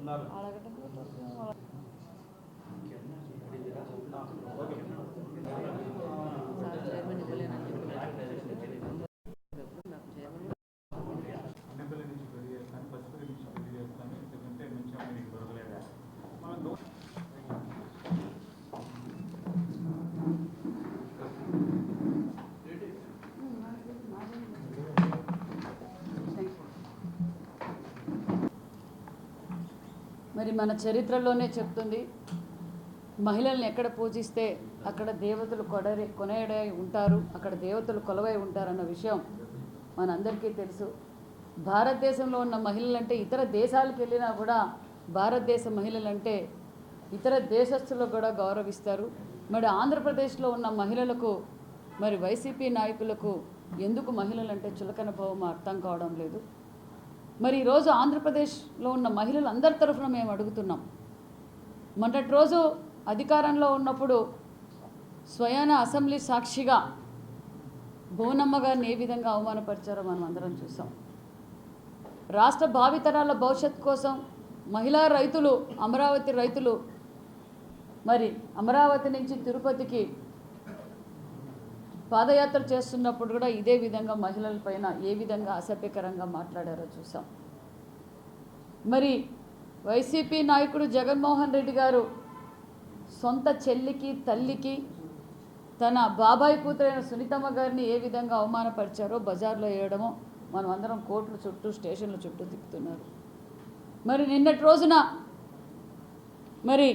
ఉన్నారు మరి మన చరిత్రలోనే చెప్తుంది మహిళల్ని ఎక్కడ పూజిస్తే అక్కడ దేవతలు కొడరి కొనయడై ఉంటారు అక్కడ దేవతలు కొలవై ఉంటారన్న విషయం మనందరికీ తెలుసు. భారతదేశంలో ఉన్న మహిళలంటే ఇతర దేశాలకు వెళ్ళినా కూడా భారతదేశ మహిళలంటే ఇతర దేశస్తులు కూడా గౌరవిస్తారు. మరి ఆంధ్రప్రదేశ్లో ఉన్న మహిళలకు మరి వైసీపీ నాయకులకు ఎందుకు మహిళలంటే చులకన భావం అర్థం కావడం లేదు? మరి ఈరోజు ఆంధ్రప్రదేశ్లో ఉన్న మహిళలు అందరి తరఫున మేము అడుగుతున్నాం. మొన్నటి రోజు అధికారంలో ఉన్నప్పుడు స్వయాన అసెంబ్లీ సాక్షిగా భువనమ్మ గారిని ఏ విధంగా అవమానపరిచారో మనం అందరం చూసాం. రాష్ట్ర భావితరాల భవిష్యత్ కోసం మహిళా రైతులు అమరావతి రైతులు మరి అమరావతి నుంచి తిరుపతికి పాదయాత్ర చేస్తున్నప్పుడు కూడా ఇదే విధంగా మహిళలపైన ఏ విధంగా అసభ్యకరంగా మాట్లాడారో చూసాం. మరి వైసీపీ నాయకుడు జగన్మోహన్ రెడ్డి గారు సొంత చెల్లికి తల్లికి తన బాబాయ్ కూతురైన సునీతమ్మ గారిని ఏ విధంగా అవమానపరిచారో బజార్లో వేయడమో మనం అందరం కోర్టుల చుట్టూ స్టేషన్ల చుట్టూ తిప్పుతున్నారు. మరి నిన్నటి రోజున మరి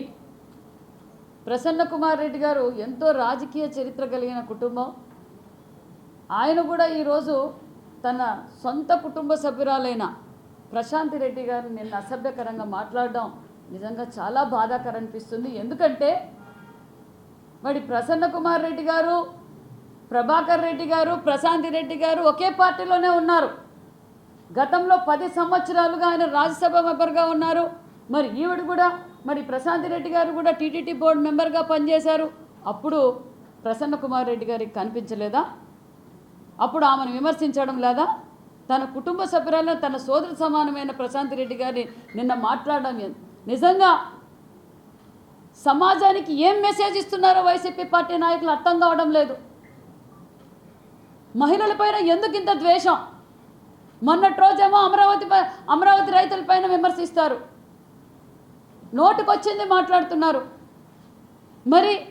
ప్రసన్న కుమార్ రెడ్డి గారు ఎంతో రాజకీయ చరిత్ర కలిగిన కుటుంబం. ఆయన కూడా ఈరోజు తన సొంత కుటుంబ సభ్యురాలైన ప్రశాంతి రెడ్డి గారు నిన్న అసభ్యకరంగా మాట్లాడడం నిజంగా చాలా బాధాకరం అనిపిస్తుంది. ఎందుకంటే మరి ప్రసన్న కుమార్ రెడ్డి గారు ప్రభాకర్ రెడ్డి గారు ప్రశాంతి రెడ్డి గారు ఒకే పార్టీలోనే ఉన్నారు. గతంలో పది సంవత్సరాలుగా ఆయన రాజ్యసభ మెంబర్గా ఉన్నారు. మరి ఈవిడ కూడా మరి ప్రశాంతి రెడ్డి గారు కూడా టీటీడీ బోర్డు మెంబర్గా పనిచేశారు. అప్పుడు ప్రసన్న కుమార్ రెడ్డి గారికి కనిపించలేదా? అప్పుడు ఆమెను విమర్శించడం లేదా? తన కుటుంబ సభ్యురాలను తన సోదరు సమానమైన ప్రశాంత్ రెడ్డి గారిని నిన్న మాట్లాడడం నిజంగా సమాజానికి ఏం మెసేజ్ ఇస్తున్నారో వైసీపీ పార్టీ నాయకులు అర్థం కావడం లేదు. మహిళలపైన ఎందుకు ఇంత ద్వేషం? మొన్నటి రోజేమో అమరావతి పై- అమరావతి రైతులపైన విమర్శిస్తారు. నోటుకొచ్చింది మాట్లాడుతున్నారు. మరి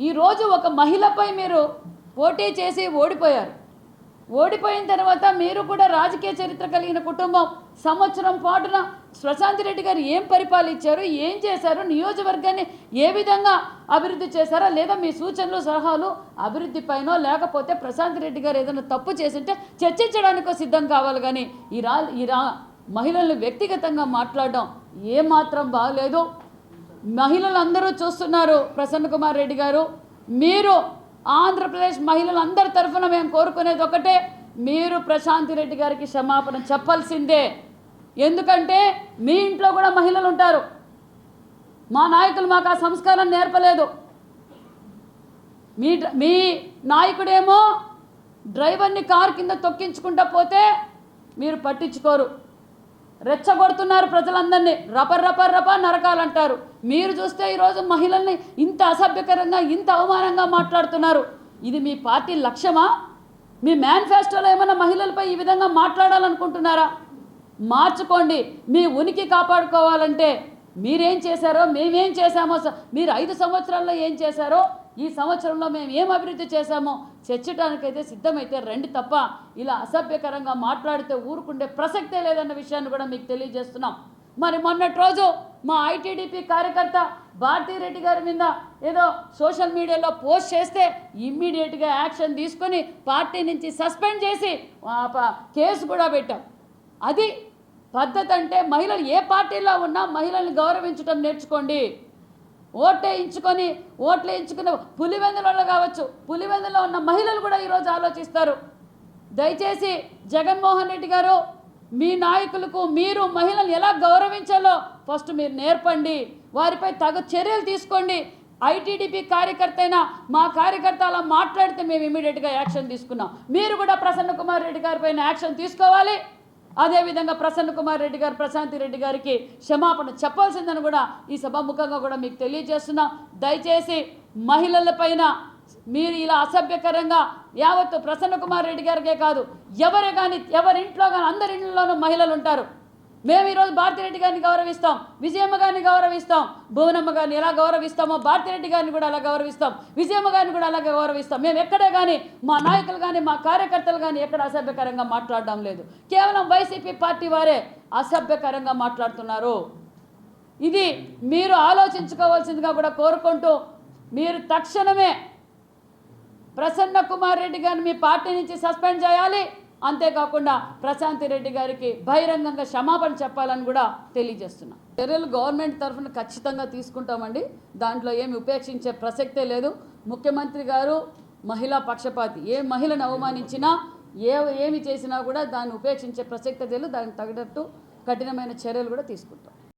ఈరోజు ఒక మహిళపై మీరు పోటీ చేసి ఓడిపోయారు. ఓడిపోయిన తర్వాత మీరు కూడా రాజకీయ చరిత్ర కలిగిన కుటుంబం. సంవత్సరం పాటున ప్రశాంత్ రెడ్డి గారు ఏం పరిపాలించారు ఏం చేశారు నియోజకవర్గాన్ని ఏ విధంగా అభివృద్ధి చేశారా లేదా మీ సూచనలు సలహాలు అభివృద్ధి పైనో లేకపోతే ప్రశాంత్ రెడ్డి గారు ఏదైనా తప్పు చేసింటే చర్చించడానికో సిద్ధం కావాలి కానీ ఈ రా ఈ రా మహిళలను వ్యక్తిగతంగా మాట్లాడడం ఏమాత్రం బాగలేదు మహిళలందరూ చూస్తున్నారు ప్రసన్న కుమార్ రెడ్డి గారు. మీరు ఆంధ్రప్రదేశ్ మహిళలందరి తరఫున మేము కోరుకునేది ఒకటే మీరు ప్రశాంతి రెడ్డి గారికి క్షమాపణ చెప్పాల్సిందే. ఎందుకంటే మీ ఇంట్లో కూడా మహిళలు ఉంటారు. మా నాయకులు మాకు ఆ సంస్కారం నేర్పలేదు. మీ మీ నాయకుడేమో డ్రైవర్ని కారు కింద తొక్కించుకుంటా పోతే మీరు పట్టించుకోరు. రెచ్చగొడుతున్నారు ప్రజలందరినీ. రపర్ రపర్ రప నరకాలంటారు. మీరు చూస్తే ఈరోజు మహిళల్ని ఇంత అసభ్యకరంగా ఇంత అవమానంగా మాట్లాడుతున్నారు. ఇది మీ పార్టీ లక్ష్యమా? మీ మేనిఫెస్టోలో ఏమైనా మహిళలపై ఈ విధంగా మాట్లాడాలనుకుంటున్నారా? మార్చుకోండి. మీ ఉనికి కాపాడుకోవాలంటే మీరేం చేశారో మేమేం చేశామో మీరు ఐదు సంవత్సరాల్లో ఏం చేశారో ఈ సంవత్సరంలో మేము ఏం అభివృద్ధి చేశామో చర్చడానికైతే సిద్ధమైతే రండి తప్ప ఇలా అసభ్యకరంగా మాట్లాడితే ఊరుకుండే ప్రసక్తే లేదన్న విషయాన్ని కూడా మీకు తెలియజేస్తున్నాం. మరి మొన్నటి రోజు మా ఐటీడీపీ కార్యకర్త భారతీరెడ్డి గారి మీద ఏదో సోషల్ మీడియాలో పోస్ట్ చేస్తే ఇమ్మీడియట్గా యాక్షన్ తీసుకొని పార్టీ నుంచి సస్పెండ్ చేసి కేసు కూడా పెట్టాం. అది పద్ధతి అంటే మహిళలు ఏ పార్టీలో ఉన్నా మహిళల్ని గౌరవించడం నేర్చుకోండి. ఓట్లు వేయించుకొని ఓట్లు వేయించుకున్న పులివెందులలో కావచ్చు పులివెందులో ఉన్న మహిళలు కూడా ఈరోజు ఆలోచిస్తారు. దయచేసి జగన్మోహన్ రెడ్డి గారు మీ నాయకులకు మీరు మహిళను ఎలా గౌరవించాలో ఫస్ట్ మీరు నేర్పండి. వారిపై తగు చర్యలు తీసుకోండి. ఐటీడీపీ కార్యకర్త అయినా మా కార్యకర్త అలా మాట్లాడితే మేము ఇమీడియట్గా యాక్షన్ తీసుకున్నాం. మీరు కూడా ప్రసన్న కుమార్ రెడ్డి గారిపైన యాక్షన్ తీసుకోవాలి. అదేవిధంగా ప్రసన్న కుమార్ రెడ్డి గారు ప్రశాంతి రెడ్డి గారికి క్షమాపణ చెప్పాల్సిందని కూడా ఈ సభాముఖంగా కూడా మీకు తెలియజేస్తున్నాం. దయచేసి మహిళలపైన మీరు ఇలా అసభ్యకరంగా యావత్తు ప్రసన్న కుమార్ రెడ్డి గారికే కాదు ఎవరే కానీ ఎవరింట్లో కానీ అందరి ఇంట్లోనూ మహిళలు ఉంటారు మేము ఈరోజు భారతిరెడ్డి గారిని గౌరవిస్తాం విజయమ్మ గారిని గౌరవిస్తాం. భువనమ్మ గారిని ఎలా గౌరవిస్తామో భారతిరెడ్డి గారిని కూడా అలా గౌరవిస్తాం. విజయమ్మ గారిని కూడా అలా గౌరవిస్తాం. మేము ఎక్కడే కానీ మా నాయకులు కానీ మా కార్యకర్తలు కానీ ఎక్కడ అసభ్యకరంగా మాట్లాడడం లేదు. కేవలం వైసీపీ పార్టీ వారే అసభ్యకరంగా మాట్లాడుతున్నారు. ఇది మీరు ఆలోచించుకోవాల్సిందిగా కూడా కోరుకుంటూ మీరు తక్షణమే ప్రసన్న కుమార్ రెడ్డి గారిని మీ పార్టీ నుంచి సస్పెండ్ చేయాలి. అంతేకాకుండా ప్రశాంతి రెడ్డి గారికి బహిరంగంగా క్షమాపణ చెప్పాలని కూడా తెలియజేస్తున్నా. చర్యలు గవర్నమెంట్ తరఫున ఖచ్చితంగా తీసుకుంటామండి. దాంట్లో ఏమి ఉపేక్షించే ప్రసక్తే లేదు. ముఖ్యమంత్రి గారు మహిళా పక్షపాతి. ఏ మహిళను అవమానించినా ఏ ఏమి చేసినా కూడా దాన్ని ఉపేక్షించే ప్రసక్తే లేదు. దానికి తగినట్టు కఠినమైన చర్యలు కూడా తీసుకుంటాం.